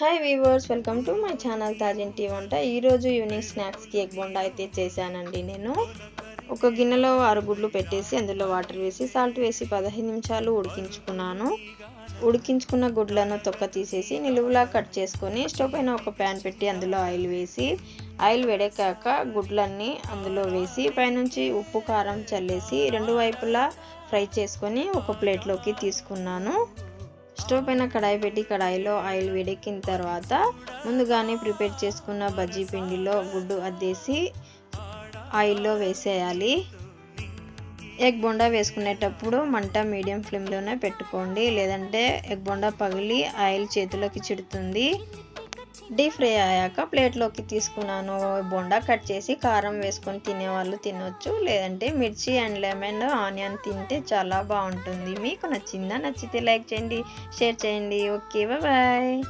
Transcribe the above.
Hi viewers welcome to my channel తాజింటి వంట. ఈరోజు evening స్నాక్స్కి egg Bonda అయితే చేశానండి నేను. ఒక గిన్నెలో ఆరు గుడ్లు పెట్టేసి అందులో వాటర్ వేసి సాల్ట్ వేసి పదహైదు నిమిషాలు ఉడికించుకున్నాను. ఉడికించుకున్న గుడ్లను తొక్క తీసేసి నిలువులా కట్ చేసుకొని స్టవ్ పైన ఒక ప్యాన్ పెట్టి అందులో ఆయిల్ వేసి ఆయిల్ వేడెక్కాక గుడ్లన్నీ అందులో వేసి పైనుంచి ఉప్పు కారం చల్లేసి రెండు వైపులా ఫ్రై చేసుకొని ఒక ప్లేట్లోకి తీసుకున్నాను. స్టవ్ పైన కడాయి పెట్టి కడాయిలో ఆయిల్ వేడెక్కిన తర్వాత ముందుగానే ప్రిపేర్ చేసుకున్న బజ్జీ పిండిలో గుడ్డు అద్దేసి ఆయిల్లో వేసేయాలి. ఎగ్ బొండా వేసుకునేటప్పుడు మంట మీడియం ఫ్లేమ్లోనే పెట్టుకోండి. లేదంటే ఎగ్ బొండా పగిలి ఆయిల్ చేతిలోకి చిడుతుంది. డీప్ ఫ్రై అయ్యాక ప్లేట్లోకి తీసుకున్నాను. బొండా కట్ చేసి కారం వేసుకొని తినేవాళ్ళు తినొచ్చు. లేదంటే మిర్చి అండ్ లెమన్ ఆనియన్ తింటే చాలా బాగుంటుంది. మీకు నచ్చిందా? నచ్చితే లైక్ చేయండి షేర్ చేయండి. Okay bye.